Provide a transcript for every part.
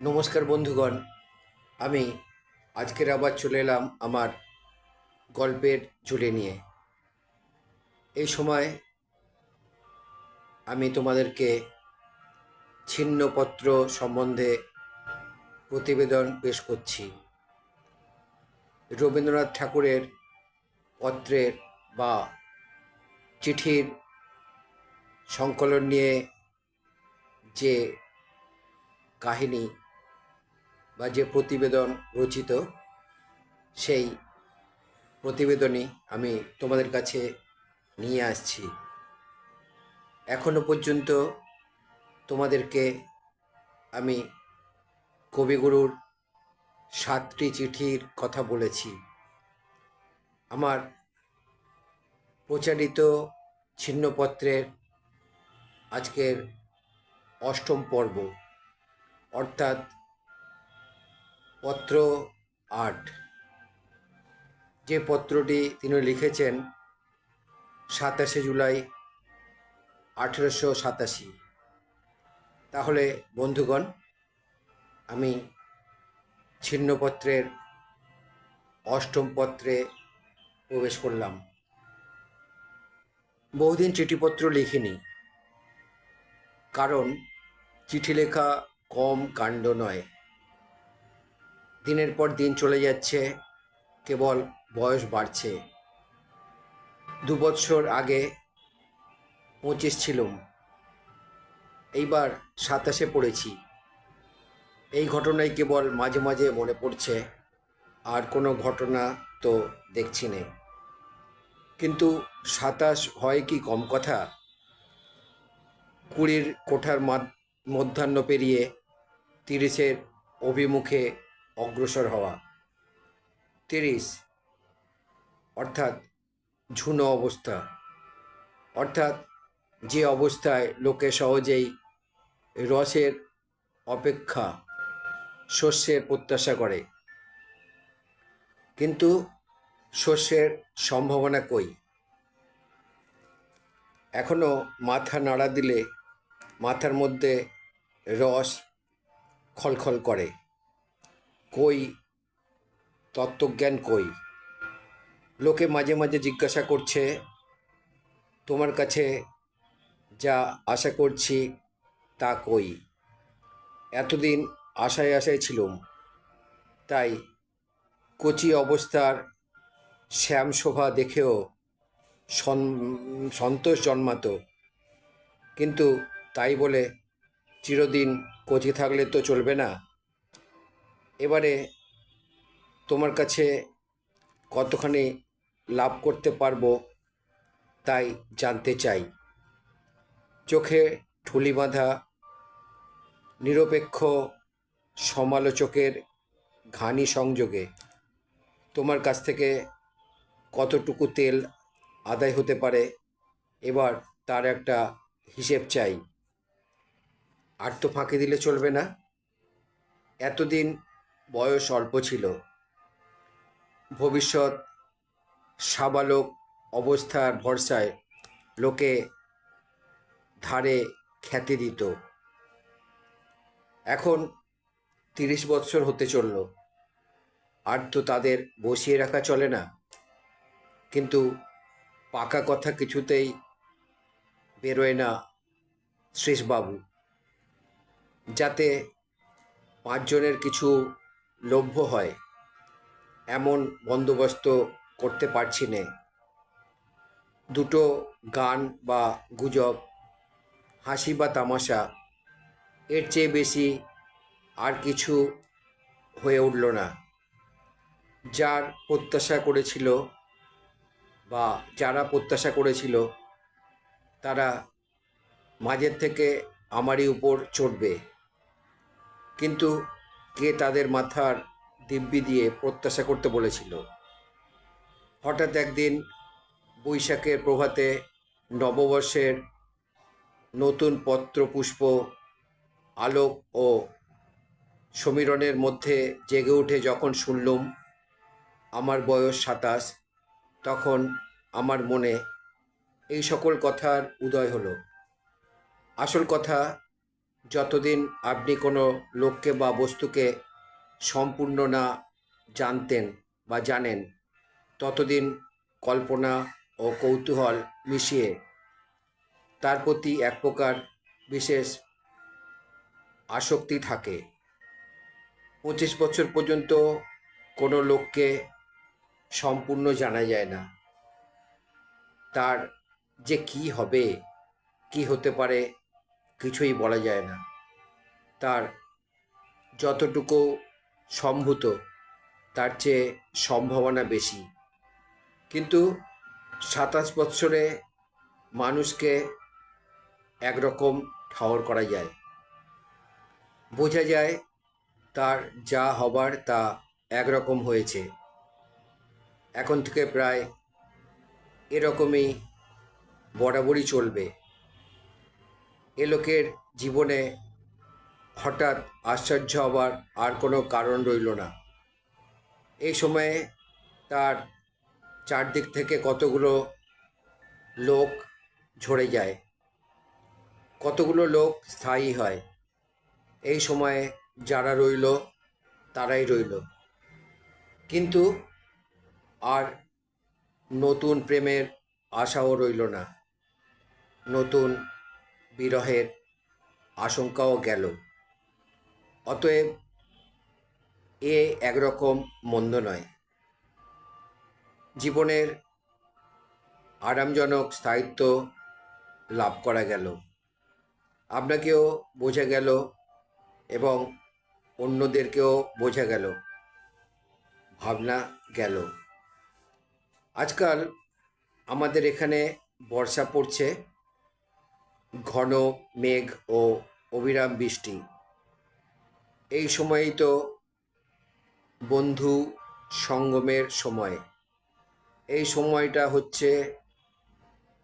নমস্কার বন্ধুগণ, আমি আজকের আবার চলে এলাম আমার গল্পের ঝুলে নিয়ে। এই সময় আমি তোমাদেরকে ছিন্নপত্র সম্বন্ধে প্রতিবেদন পেশ করছি। রবীন্দ্রনাথ ঠাকুরের পত্রের বা চিঠির সংকলন নিয়ে যে কাহিনী বা যে প্রতিবেদন রচিত, সেই প্রতিবেদনই আমি তোমাদের কাছে নিয়ে আসছি। এখনও পর্যন্ত তোমাদেরকে আমি কবিগুরুর সাতটি চিঠির কথা বলেছি। আমার প্রচারিত ছিন্নপত্রের আজকের অষ্টম পর্ব, অর্থাৎ পত্র আট। যে পত্রটি তিনি লিখেছেন সাতাশে জুলাই আঠেরোশো সাতাশি। তাহলে বন্ধুগণ, আমি ছিন্নপত্রের অষ্টম পত্রে প্রবেশ করলাম। বহুদিন চিঠিপত্র লিখিনি, কারণ চিঠি লেখা কম কাণ্ড নয়। দিনের পর দিন চলে যাচ্ছে, কেবল বয়স বাড়ছে। দু বৎসর আগে পঁচিশ ছিলুম। এইবার সাতাশে পড়েছি। এই ঘটনাই কেবল মাঝে মাঝে মনে পড়ছে, আর কোনো ঘটনা তো দেখছি নে। কিন্তু সাতাশ হয় কি কম কথা? কুড়ির কোঠার মধ্যাহ্ন পেরিয়ে তিরিশের অভিমুখে অগ্রসর হওয়া। তিরিশ। অর্থাৎ ঝুনো অবস্থা। অর্থাৎ যে অবস্থায় লোকে সহজেই রসের অপেক্ষা শস্যের প্রত্যাশা করে। কিন্তু শস্যের সম্ভাবনা কই? এখনও মাথা নাড়া দিলে মাথার মধ্যে রস খলখল করে। কই? তত্ত্বজ্ঞান কই? লোকে মাঝে মাঝে জিজ্ঞাসা করছে, তোমার কাছে যা আশা করছি তা কই? এতদিন আশায় আশায় ছিলুম। তাই কচি অবস্থার শ্যাম শোভা দেখেও সন- সন্তোষ জন্মাতো। কিন্তু তাই বলে চিরদিন কচি থাকলে তো চলবে না। এবারে তোমার কাছে কতখানি লাভ করতে পারব তাই জানতে চাই। চোখে ঠুলি বাঁধা, নিরপেক্ষ সমালোচকের ঘানি সংযোগে তোমার কাছ থেকে কতটুকু তেল আদায় হতে পারে এবার তার একটা হিসেব চাই। আর তো ফাঁকি দিলে চলবে না। এতদিন বয়স অল্প ছিল। ভবিষ্যৎ সাবালক অবস্থার ভরসায় লোকে ধারে খ্যাতি দিত। এখন তিরিশ বৎসর হতে চলল। আর তো তাদের বসিয়ে রাখা চলে না। কিন্তু পাকা কথা কিছুতেই বেরোয় না শ্রীশবাবু। যাতে পাঁচজনের কিছু লভ্য হয়। এমন বন্দোবস্ত করতে পারছি নে। দুটো গান বা গুজব, হাসি বা তামাশা, এর চেয়ে বেশি আর কিছু হয়ে উঠল না। যার প্রত্যাশা করেছিল বা যারা প্রত্যাশা করেছিল, তারা মাঝের থেকে আমারই উপর চড়বে। কিন্তু কে তাদের মাথার দিব্যি দিয়ে প্রত্যাশা করতে বলেছিল। হঠাৎ একদিন বৈশাখের প্রভাতে নববর্ষের নতুন পত্র পুষ্প আলোক ও সমীরণের মধ্যে জেগে উঠে যখন শুনলুম, আমার বয়স সাতাশ তখন আমার মনে এই সকল কথার উদয় হলো। আসল কথা যতদিন আপনি কোনো লোককে বা বস্তুকে সম্পূর্ণ না জানতেন বা জানেন, ততদিন কল্পনা ও কৌতূহল মিশিয়ে তার প্রতি এক প্রকার বিশেষ আসক্তি থাকে। পঁচিশ বছর পর্যন্ত কোনো লোককে সম্পূর্ণ জানা যায় না। তার যে কি হবে, কি হতে পারে কিছুই বলা যায় না। তার যতটুকু সম্ভূত, তার চেয়ে সম্ভাবনা বেশি। কিন্তু সাতাশ বৎসরে মানুষকে একরকম ঠাওর করা যায়। বোঝা যায় তার যা হবার তা একরকম হয়েছে। এখন থেকে প্রায় এরকমই বরাবরই চলবে। এ লোকের জীবনে হঠাৎ আশ্চর্য হবার আর কোনো কারণ রইল না। এই সময়ে তার চারদিক থেকে কতগুলো লোক ঝরে যায়, কতগুলো লোক স্থায়ী হয়, এই সময়ে যারা রইল, তারাই রইল। কিন্তু আর নতুন প্রেমের আশাও রইল না। নতুন বিরহের আশঙ্কাও গেল। অতএব এ একরকম মন্দ নয়। জীবনের আরামজনক স্থায়িত্ব লাভ করা গেল। আপনাকেও বোঝা গেল এবং অন্যদেরকেও বোঝা গেল। ভাবনা গেল। আজকাল আমাদের এখানে বর্ষা পড়ছে। ঘন মেঘ ও অবিরাম বৃষ্টি। এই সময়েই তো বন্ধু সঙ্গমের সময়। এই সময়টা হচ্ছে,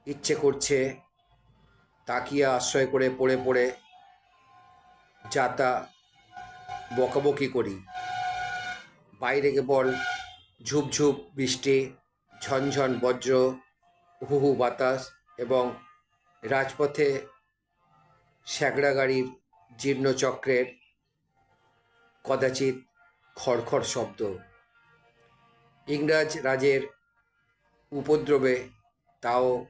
ইচ্ছে করছে, তাকিয়া আশ্রয় করে পড়ে পড়ে যাতা বকাবকি করি। বাইরে কেবল ঝুপঝুপ বৃষ্টি, ঝনঝন বজ্র হু হু বাতাস এবং রাজপথে স্যাগড়া গাড়ির জীর্ণ চক্রের কদাচিৎ খড়খড় শব্দ। ইংরাজ রাজের উপদ্রবে তাও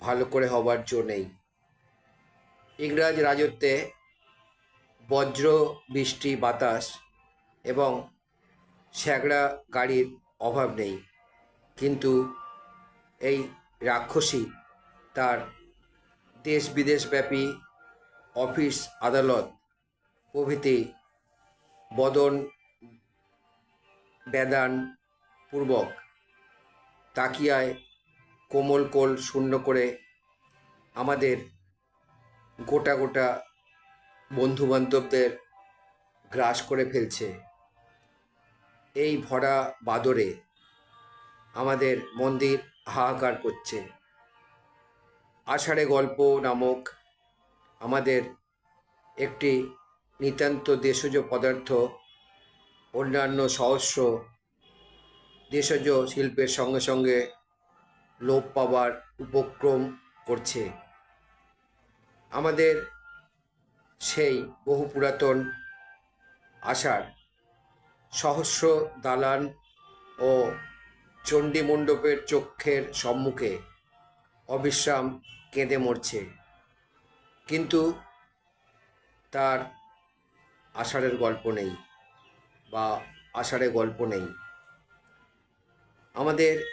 ভালো করে হবার জো নেই। ইংরাজ রাজত্বে বজ্র, বৃষ্টি, বাতাস এবং স্যাগড়া গাড়ির অভাব নেই। কিন্তু এই রাক্ষসী তার দেশ বিদেশব্যাপী অফিস, আদালত, প্রভৃতি বদন বেদান পূর্বক তাকিয়ায় কোমল কোল শূন্য করে আমাদের গোটা গোটা বন্ধুবান্ধবদের গ্রাস করে ফেলছে। এই ভরা বাদরে আমাদের মন্দির হাহাকার করছে। আষাঢ়ে গল্প নামক আমাদের একটি নিতান্ত দেশজ পদার্থ, অন্যান্য সহস্র দেশজ শিল্পের সঙ্গে সঙ্গে লোপ পাবার উপক্রম করছে। আমাদের সেই বহু পুরাতন আষাঢ়, সহস্র দালান ও চণ্ডী মণ্ডপের চক্ষের সম্মুখে অবিশ্রাম কেঁদে মরছে। কিন্তু তার আষাঢ়ের গল্প নেই বা আষাঢ়ে গল্প নেই। আমাদের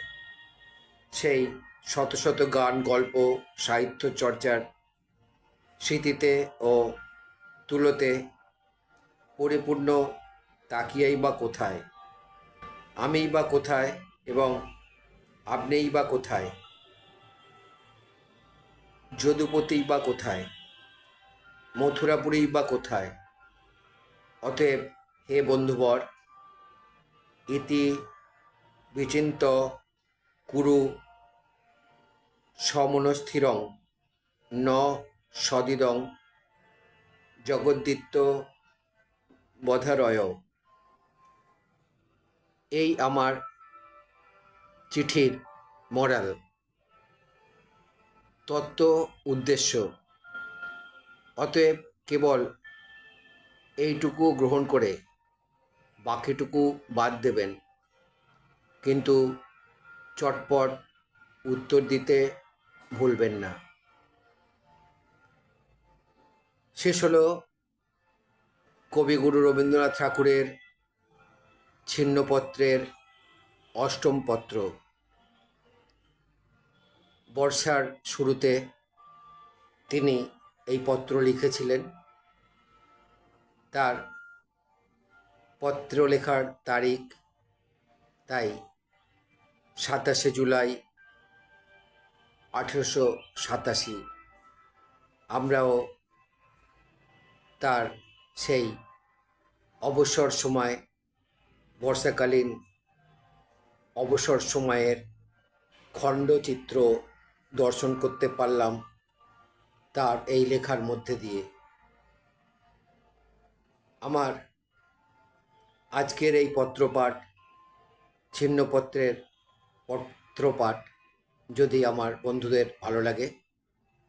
সেই শত শত গান, গল্প, সাহিত্য চর্চার স্মৃতিতে ও তুলোতে পরিপূর্ণ তাকিয়াই বা কোথায়? আমিই বা কোথায় এবং আপনিই বা কোথায়? যদুপতিই বা কোথায়? মথুরাপুরেই বা কোথায়? অতএব, হে বন্ধুবর, ইতি বিচিন্ত কুরু সমনস্থিরং ন সদিদং জগদ্দিত্য বধারয়। এই আমার চিঠির মরাল। তত্ত্ব উদ্দেশ্য। অতএব কেবল এইটুকু গ্রহণ করে বাকিটুকু বাদ দেবেন। কিন্তু চটপট উত্তর দিতে ভুলবেন না। শেষ হলো কবিগুরু রবীন্দ্রনাথ ঠাকুরের ছিন্নপত্রের অষ্টম পত্র। বর্ষার শুরুতে তিনি এই পত্র লিখেছিলেন। তার পত্র লেখার তারিখ, তাই সাতাশে জুলাই আঠেরোশো সাতাশি। আমরাও তার সেই অবসর সময়, বর্ষাকালীন অবসর সময়ের খণ্ডচিত্র দর্শন করতে পারলাম তার এই লেখার মধ্যে দিয়ে। আমার আজকের এই পত্রপাঠ, ছিন্নপত্রের পত্রপাঠ যদি আমার বন্ধুদের ভালো লাগে,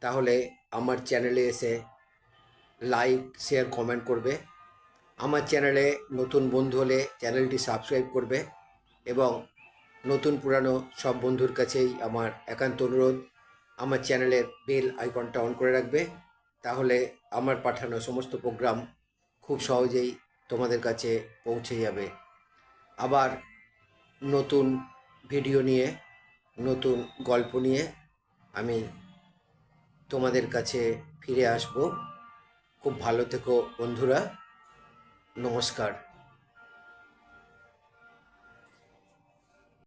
তাহলে আমার চ্যানেলে এসে লাইক, শেয়ার, কমেন্ট করবে। আমার চ্যানেলে নতুন বন্ধু হলে চ্যানেলটি সাবস্ক্রাইব করবে এবং নতুন পুরানো সব বন্ধুর কাছেই আমার একান্ত অনুরোধ। আমার চ্যানেলের বেল আইকনটা অন করে রাখবে। তাহলে আমার পাঠানো সমস্ত প্রোগ্রাম খুব সহজেই তোমাদের কাছে পৌঁছে যাবে। আবার নতুন ভিডিও নিয়ে, নতুন গল্প নিয়ে আমি তোমাদের কাছে ফিরে আসব। খুব ভালো থেকো বন্ধুরা। নমস্কার।